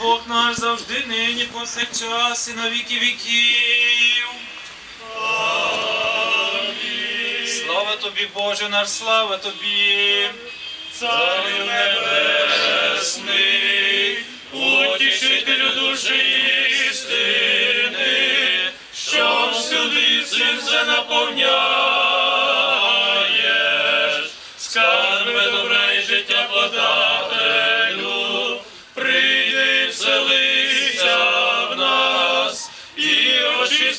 Бог наш завжди, нині, повсякчас і на віки віків. Слава тобі, Боже наш, слава тобі. Царю небесний, утішителю душі істини, що всюди цим все наповняєш, скарби добре і життя подателю,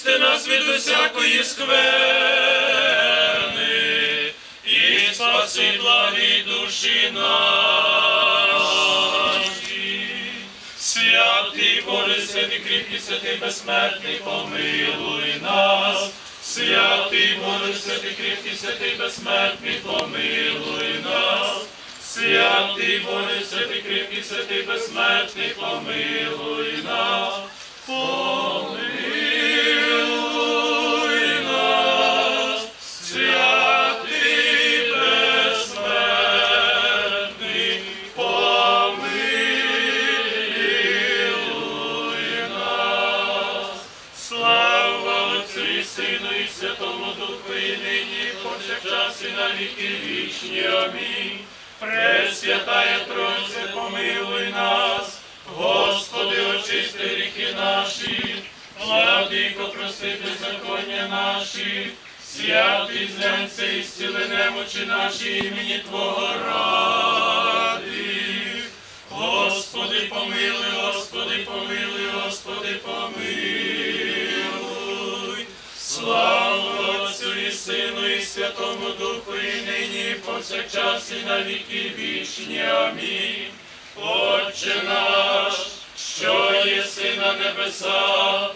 очисти нас від усякої скверни, і спаси благі душі наші. Святий Боже, святий кріпкий, святий безсмертний, помилуй нас. Святий Боже, святий кріпкий, святий безсмертний, помилуй нас. Святий Боже, святий кріпкий, святий безсмертний, помилуй нас. Помилуй і зціли немочі наші імені Твого ради. Господи, помилуй, Господи, помилуй, Господи, помилуй. Слава Отцю і Сину, і Святому Духу, і нині, повсякчас, і на віки вічні. Амінь. Отче наш, що єси на небесах,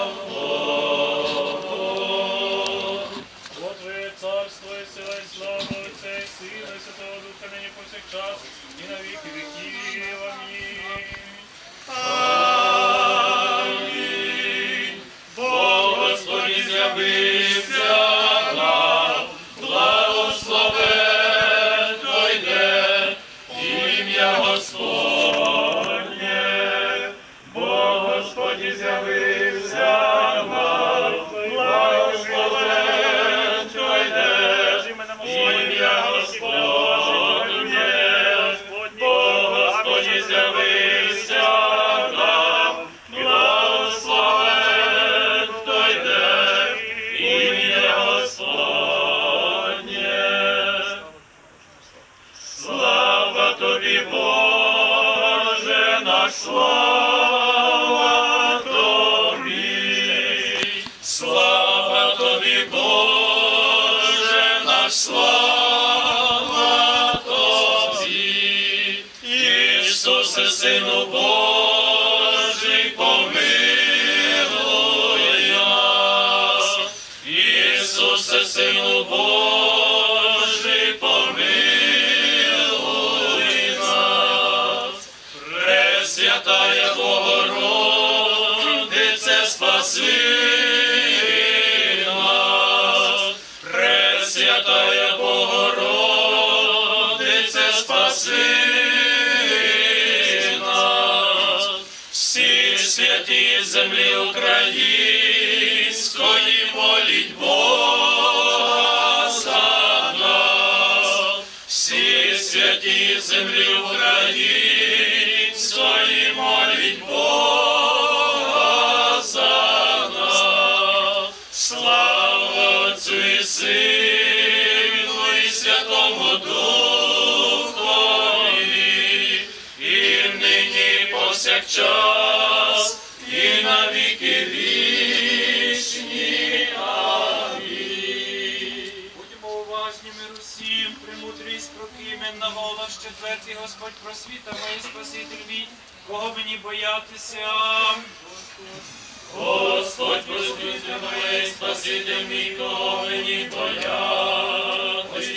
Повсякчас, і на віки віків. Амінь. Ісусе, Сину Божий, всі святі землі української четвертий Господь просвіта, мій Спаситель мій, кого мені боятися. Господь просвіта, моє, спаситель мій, кого мені боятися.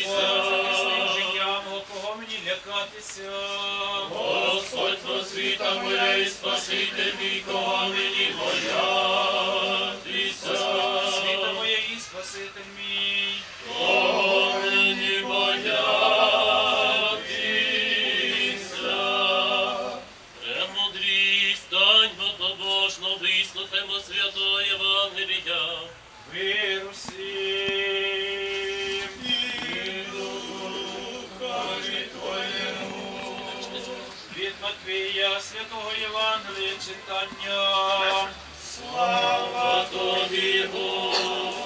захисник життя кого мені лякатися. Господь просвіта моя і спаситель мій, кого мені боятися. Світа моє і спаситель мій. Вислухаймо святого Євангелія. Віру всім. Від Матвія, святого Євангелія читання. Слава тобі, Господи,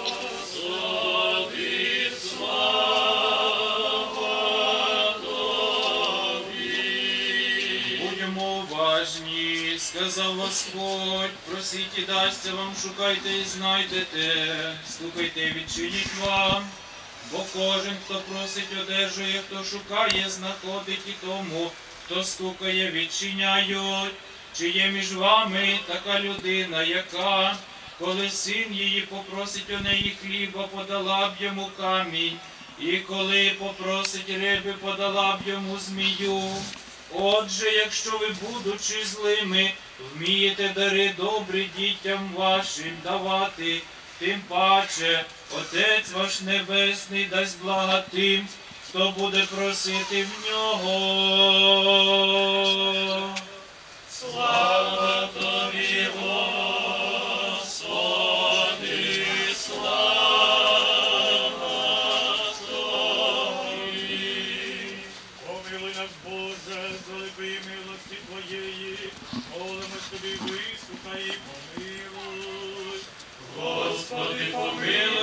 сказав Господь, просіть і дасться вам, шукайте і знайдете, стукайте і відчиніть вам. Бо кожен, хто просить, одержує, хто шукає, знаходить і тому, хто стукає, відчиняють. Чи є між вами така людина, яка, коли син її попросить у неї хліба, подала б йому камінь, і коли попросить риби, подала б йому змію. Отже, якщо ви, будучи злими, вмієте дари добрі дітям вашим давати, тим паче Отець ваш Небесний дасть блага тим, хто буде просити в нього. Слава тобі, Господи, помилуй, Господи,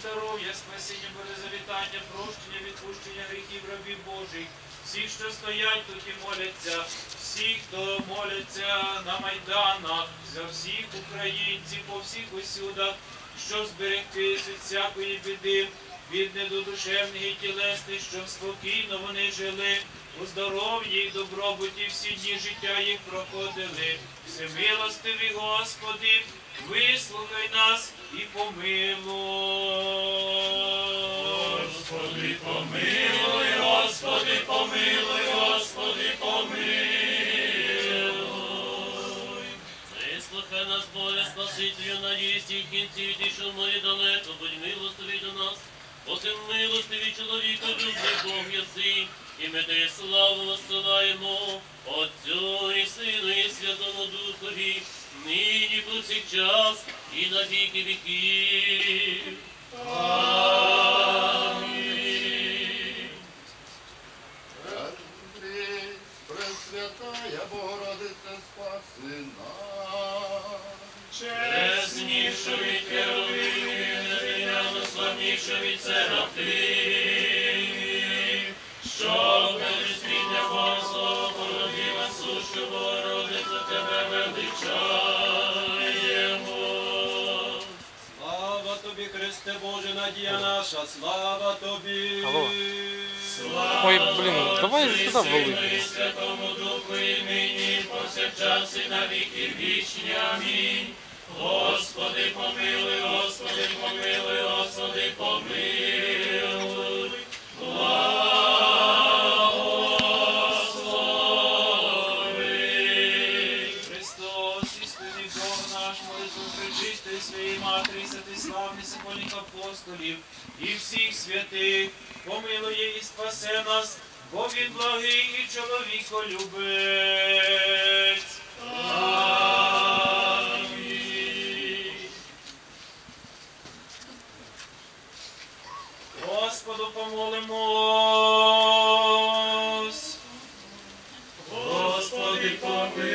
здоров'я, спасіння, завітання, прощення, відпущення гріхів рабів Божих, всіх, що стоять тут і моляться, всі, хто моляться на майданах, за всіх українців по всіх усюдах, щоб зберегти від всякої біди, від недодушевних і тілесних, щоб спокійно вони жили. У здоров'ї і добробуті всі дні життя їх проходили. Всемилостивий Господи, вислухай нас і помилуй. Господи, помилуй, Господи, помилуй, Господи, помилуй. Вислухай нас, Боже, Спасителю, надіюсь і в кінці відійшов мої далеко, будь милостивий до нас. Бо милостивий чоловіку, любий Бог єси, і ми тобі славу насилаємо, Отцю і Сину, і Святому Духові, нині повсякчас і на віки віків. Амінь. Андрій, Пресвятая Богородице, спаси нас. Чесніше від незрівняно славніше від серафимів, щоб безсвітня Богослова породила сушу Богородицю, Христе Боже, надія наша, слава тобі. Алло. Ой, блін, давай сюди і Святому Духу і нині, повсякчас і на віки вічні. Амінь. Господи, помилуй, Господи, помилуй, Господи, помилуй. святих, помилує і спасе нас, бо він благий і чоловіко любить. Господу помолимось. Господи помилуй.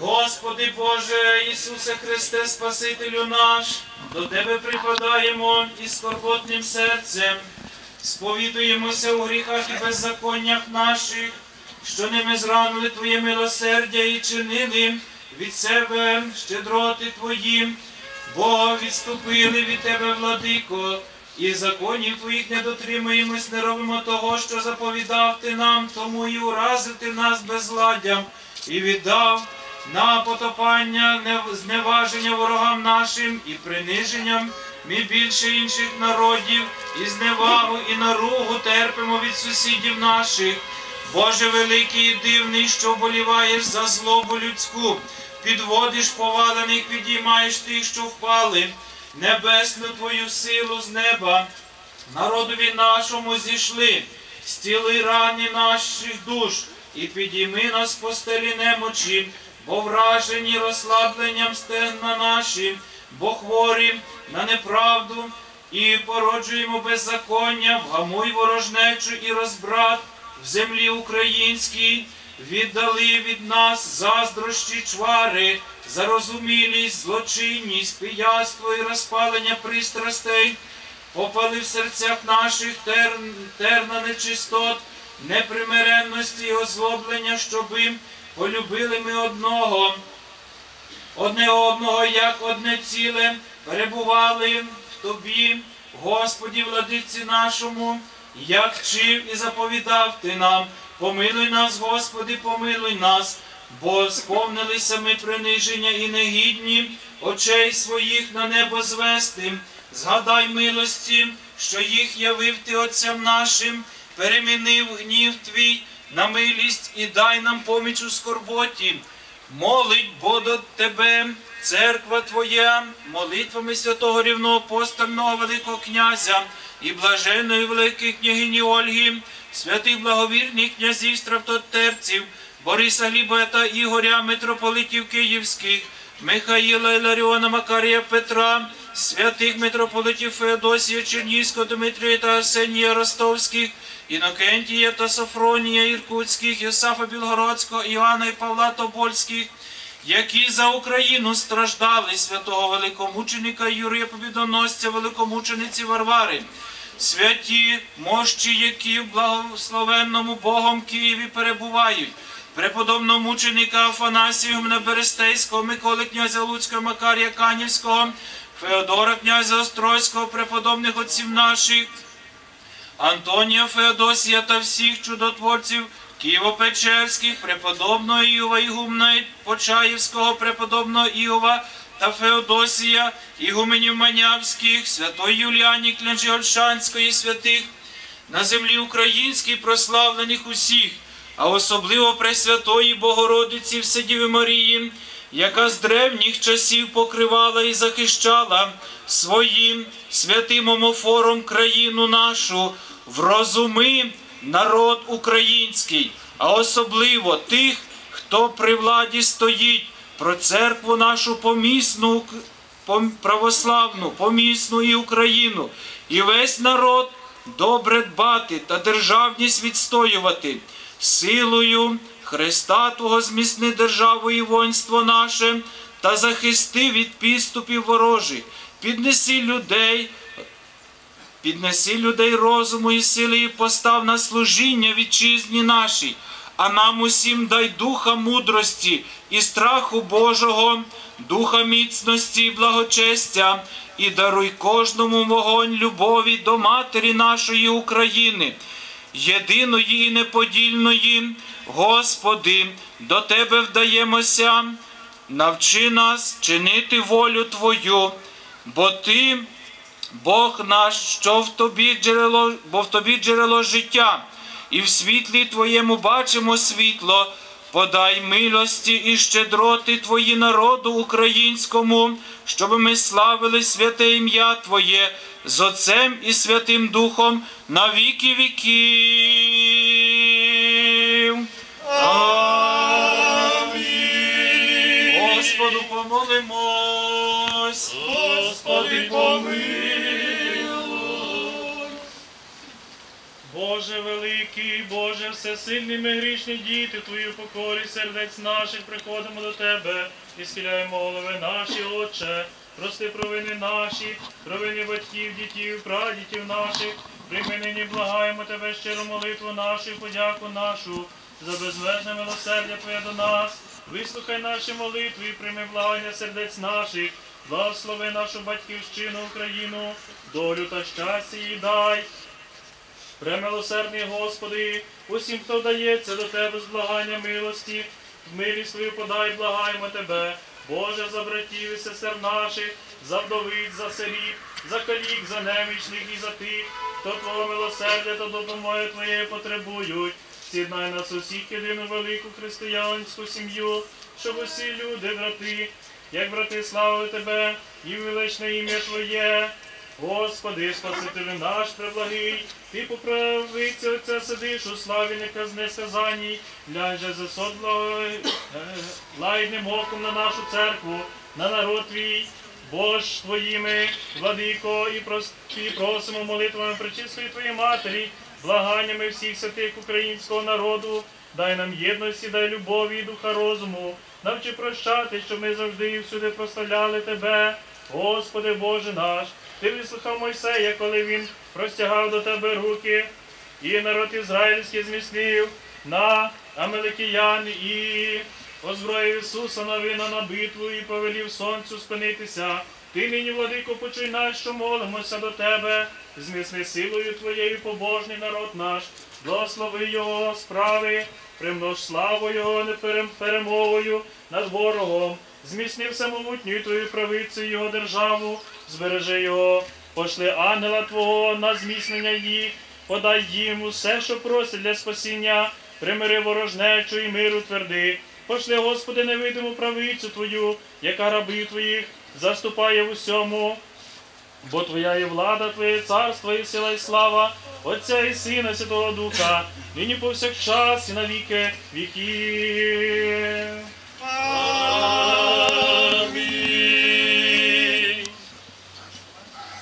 Господи Боже. Ісусе Христе, Спасителю наш, до Тебе припадаємо із скорботним серцем, сповідуємося у гріхах і беззаконнях наших, що ними зранили Твоє милосердя і чинили від себе щедроти Твої, бо відступили від Тебе, владико, і законів Твоїх не дотримуємось, не робимо того, що заповідав Ти нам, тому і уразив Ти нас безладдям, і віддав на потопання, не- зневаження ворогам нашим і приниженням ми більше інших народів, і зневагу, і наругу терпимо від сусідів наших. Боже великий і дивний, що вболіваєш за злобу людську, підводиш повалених, підіймаєш тих, що впали, небесну твою силу з неба, народові нашому зійшли, стіли рани наших душ, і підійми нас по стелі немочі, бо вражені розслабленням стегна наші, бо хворі на неправду, і породжуємо беззаконня, вгамуй ворожнечу і розбрат в землі українській, віддали від нас заздрощі чвари, зарозумілість, злочинність, пияство і розпалення пристрастей, попали в серцях наших терна нечистот, непримиренності і озлоблення, щоби полюбили ми одного, одне одного, як одне ціле, перебували в тобі, Господі, владиці нашому, як вчив і заповідав ти нам. Помилуй нас, Господи, помилуй нас, бо сповнилися ми приниження і негідні очей своїх на небо звести. Згадай милості, що їх явив ти отцям нашим, перемінив гнів твій на милість і дай нам поміч у скорботі. Молить бо тебе, церква Твоя, молитвами святого рівноапостольного Великого князя і блаженної великої княгині Ольги, святих благовірних князів стравтотерців, Бориса Гліба та Ігоря, митрополитів Київських, Михаїла Іларіона, Макарія Петра, святих митрополитів Феодосія, Чернігівського, Дмитрія та Арсенія Ростовських, Інокентія та Софронія Іркутських, Йосафа Білгородського, Іоанна і Павла Тобольських, які за Україну страждали святого великомученика Юрія Побідоносця, великомучениці Варвари, святі мощі, які в благословенному Богом Києві перебувають, преподобного мученика Афанасія Берестейського, Миколи князя Луцького, Макарія Канівського, Феодора князя Острозького, преподобних отців наших, Антонія Феодосія та всіх чудотворців Києво-Печерських, преподобного Іова Ігумна Почаївського, преподобного Іова та Феодосія, Ігуменів Манявських, святої Юліані Ольшанської святих, на землі українській прославлених усіх, а особливо Пресвятої Богородиці Вседіви Марії, яка з древніх часів покривала і захищала своїм святим омофором країну нашу, врозуми народ український, а особливо тих, хто при владі стоїть, про церкву нашу помісну, православну, помісну і Україну, і весь народ добре дбати та державність відстоювати, силою Христа Твого зміцни державу і воїнство наше, та захисти від підступів ворожих, піднеси людей, піднеси людей розуму і сили і постав на служіння вітчизні нашій, а нам усім дай духа мудрості і страху Божого, духа міцності і благочестя, і даруй кожному вогонь любові до матері нашої України, єдиної і неподільної, Господи, до Тебе вдаємося, навчи нас чинити волю Твою, бо Ти. Бог наш, що в тобі джерело, бо в тобі джерело життя, і в світлі Твоєму бачимо світло. Подай милості і щедроти Твої народу українському, щоб ми славили святе ім'я Твоє з Отцем і Святим Духом на віки віків. Господу помолимось. Господи, помилуй. Боже великий, Боже всесильний ми грішні діти, Твою покорі сердець наших приходимо до Тебе і схиляємо голови наші, Отче. Прости провини наші, провини батьків, дітів, прадітів наших. Прийми нині благаємо Тебе щиру молитву нашу, і подяку нашу за безмежне милосердя Твоє до нас. Вислухай наші молитви і прийми благання сердець наших. Благослови нашу батьківщину, Україну, долю та щастя їй дай. Премилосердний Господи, усім, хто вдається до Тебе з благання милості, в милість свою подай, благаємо Тебе, Боже, за братів і сестер наших, за вдовиць, за сиріт, за калік, за немічних і за тих, хто Твого милосердя та допомоги Твоєї потребують. Сіднай нас усіх єдину велику християнську сім'ю, щоб усі люди, брати, як брати, славили Тебе і величне ім'я Твоє. Господи, Спасителю наш преблагий, Ти по правиці Отця сидиш у славі неказнесказаній, глянь же за сон благо- е, лагідним оком на нашу церкву, на народ твій, Бож твоїми, владико, і, прос, просимо молитвами пречистої Твоєї Матері, благаннями всіх святих українського народу, дай нам єдності, дай любові і духа розуму, навчи прощати, щоб ми завжди і всюди прославляли Тебе, Господи Боже наш. Ти вислухав Мойсея, коли він простягав до тебе руки, і народ ізраїльський зміцнив на Амеликиян і озброїв Ісуса новина на битву і повелів сонцю спинитися. Ти нині, владико, почуй нас, що молимося до тебе, зміцни силою твоєю побожний народ наш, благослови його справи, примнож славу його неперем- перемогою над ворогом, зміцни всемогутню твою правицю його державу, збережи його, пошли ангела Твого на зміцнення їх, подай їм усе, що просять для спасіння, примири ворожнечу і миру тверди. Пошли, Господи, невидиму правицю Твою, яка рабів Твоїх заступає в усьому. Бо Твоя є влада, Твоє царство і сила і слава, Отця і Сина, Святого Духа, нині повсякчас і на віки. Palmas!